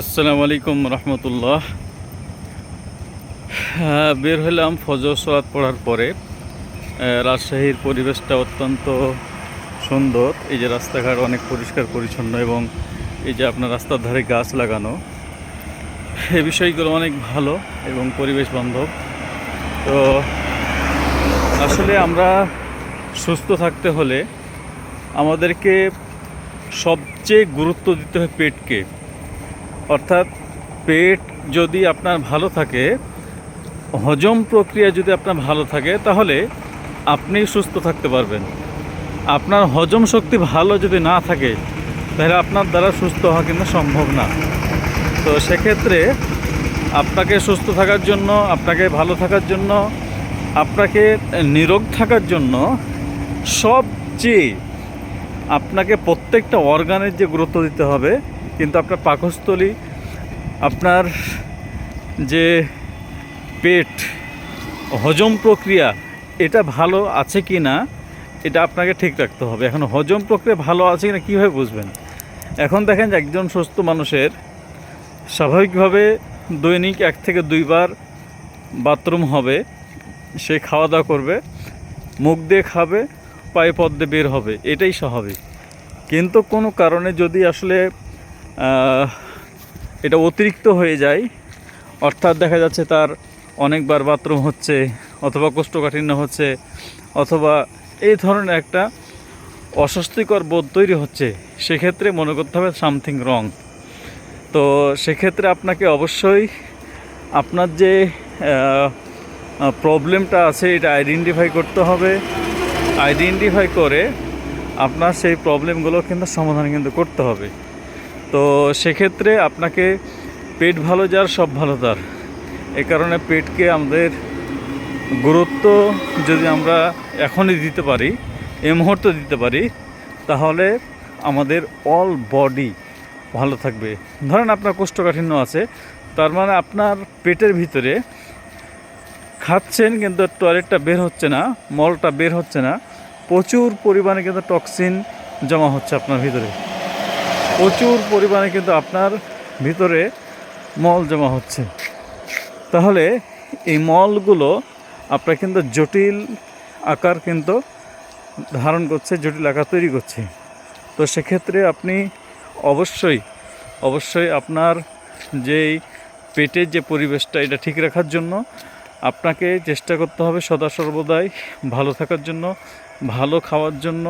আসসালামু আলাইকুম রহমতুল্লাহ। হ্যাঁ, বের হলাম ফজর সলাৎ পড়ার পরে। রাজশাহীর পরিবেশটা অত্যন্ত সুন্দর। এই যে রাস্তাঘাট অনেক পরিষ্কার পরিচ্ছন্ন এবং এই যে আপনার রাস্তার ধারে গাছ লাগানো এই বিষয়গুলো অনেক ভালো এবং পরিবেশ বান্ধব। তো আসলে আমরা সুস্থ থাকতে হলে আমাদেরকে সবচেয়ে গুরুত্ব দিতে হয় পেটকে। অর্থাৎ পেট যদি আপনার ভালো থাকে, হজম প্রক্রিয়া যদি আপনার ভালো থাকে, তাহলে আপনি সুস্থ থাকতে পারবেন। আপনার হজম শক্তি ভালো যদি না থাকে, তাহলে আপনার দ্বারা সুস্থ হওয়া কিন্তু সম্ভব না। তো সেক্ষেত্রে আপনাকে সুস্থ থাকার জন্য, আপনাকে ভালো থাকার জন্য, আপনাকে নিরোগ থাকার জন্য সবচেয়ে আপনাকে প্রত্যেকটা অর্গানের যে গুরুত্ব দিতে হবে কিন্তু আপনার পাকস্থলী, আপনার যে পেট, হজম প্রক্রিয়া, এটা ভালো আছে কি না, এটা আপনাকে ঠিক রাখতে হবে। এখন হজম প্রক্রিয়া ভালো আছে কি না কীভাবে বুঝবেন? এখন দেখেন যে একজন সুস্থ মানুষের স্বাভাবিকভাবে দৈনিক এক থেকে দুইবার বাথরুম হবে, সে খাওয়া দাওয়া করবে, মুখ দিয়ে খাবে, পায়ে পথ দিয়ে বের হবে, এটাই স্বাভাবিক। কিন্তু কোনো কারণে যদি আসলে এটা অতিরিক্ত হয়ে যায়। অর্থাৎ দেখা যাচ্ছে তার অনেকবার বাথরুম হচ্ছে, অথবা কোষ্ঠকাঠিন্য হচ্ছে, অথবা এই ধরনের একটা অস্বস্তিকর বোধ তৈরি হচ্ছে। সেক্ষেত্রে মনে করতে হবে সামথিং রং তো সেক্ষেত্রে আপনাকে অবশ্যই আপনার যে প্রবলেমটা আছে, এটা আইডেন্টিফাই করতে হবে। আইডেন্টিফাই করে আপনার সেই প্রবলেমগুলো কিন্তু সমাধান কিন্তু করতে হবে। তো সেক্ষেত্রে আপনাকে পেট ভালো যার, সব ভালো তার। এই কারণে পেটকে আমাদের গুরুত্ব যদি আমরা এখনই দিতে পারি এই মুহূর্তে দিতে পারি, তাহলে আমাদের অল বডি ভালো থাকবে। ধরেন আপনার কোষ্ঠকাঠিন্য আছে, তার মানে আপনার পেটের ভিতরে খাচ্ছেন কিন্তু টয়লেটটা বের হচ্ছে না, মলটা বের হচ্ছে না, প্রচুর পরিমাণে কিন্তু টক্সিন জমা হচ্ছে আপনার ভিতরে। প্রচুর পরিমাণে কিন্তু আপনার ভিতরে মল জমা হচ্ছে। তাহলে এই মলগুলো আপনার কিন্তু জটিল আকার কিন্তু ধারণ করছে, জটিল আকার তৈরি করছে। তো সেক্ষেত্রে আপনি অবশ্যই অবশ্যই আপনার যেই পেটের যে পরিবেশটা, এটা ঠিক রাখার জন্য আপনাকে চেষ্টা করতে হবে সদা সর্বদাই ভালো থাকার জন্য, ভালো খাওয়ার জন্য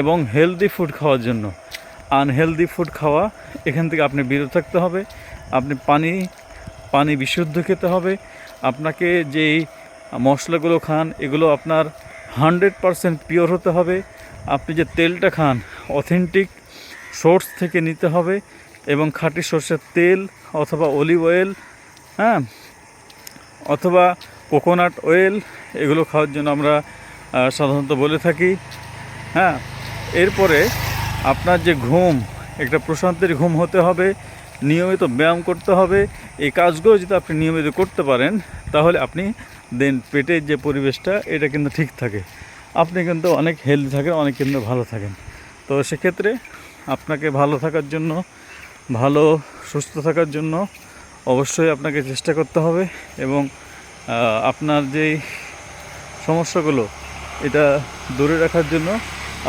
এবং হেলদি ফুড খাওয়ার জন্য। আনহেলদি ফুড খাওয়া, এখান থেকে আপনি বিরত থাকতে হবে, আপনি পানি পানি বিশুদ্ধ খেতে হবে, আপনাকে যেই মশলাগুলো খান, এগুলো আপনার হান্ড্রেড পারসেন্ট পিওর হতে হবে, আপনি যে তেলটা খান অথেন্টিক সোর্স থেকে নিতে হবে, এবং খাঁটি সর্ষের তেল অথবা অলিভ অয়েল হ্যাঁ অথবা কোকোনাট অয়েল এগুলো খাওয়ার জন্য আমরা সাধারণত বলে থাকি হ্যাঁ এরপরে আপনার যে ঘুম, একটা প্রশান্তির ঘুম হতে হবে, নিয়মিত ব্যায়াম করতে হবে। এই কাজগুলো যদি আপনি নিয়মিত করতে পারেন, তাহলে আপনি দেন পেটের যে পরিবেশটা, এটা কিন্তু ঠিক থাকে। আপনি কিন্তু অনেক হেলদি থাকেন, অনেক কিন্তু ভালো থাকেন। তো সেক্ষেত্রে আপনাকে ভালো থাকার জন্য, ভালো, সুস্থ থাকার জন্য অবশ্যই আপনাকে চেষ্টা করতে হবে এবং আপনার যেই সমস্যাগুলো, এটা দূরে রাখার জন্য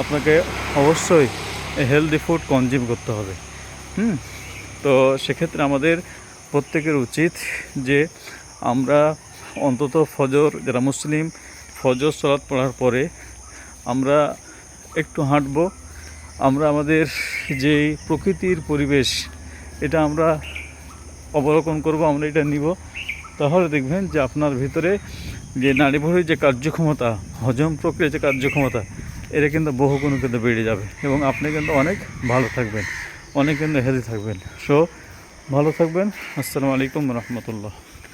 আপনাকে অবশ্যই হেলদি ফুড কনজিউম করতে হবে। হুম? তো সেক্ষেত্রে আমাদের প্রত্যেকের উচিত যে আমরা অন্তত ফজর, যারা মুসলিম, ফজর সলাৎ পড়ার পরে আমরা একটু হাঁটবো। আমরা আমাদের যেই প্রকৃতির পরিবেশ, এটা আমরা অবলোকন করব, আমরা এটা নিব। তাহলে দেখবেন যে আপনার ভিতরে যে নাড়িভুড়ির যে কার্যক্ষমতা, হজম প্রক্রিয়ার যে কার্যক্ষমতা এটা কিন্তু বহু বহুগুণ কিন্তু বেড়ে যাবে। এবং আপনি কিন্তু অনেক ভালো থাকবেন, অনেক কিন্তু হেলদি থাকবেন। সো ভালো থাকবেন। আসসালামু আলাইকুম রহমতুল্লাহ।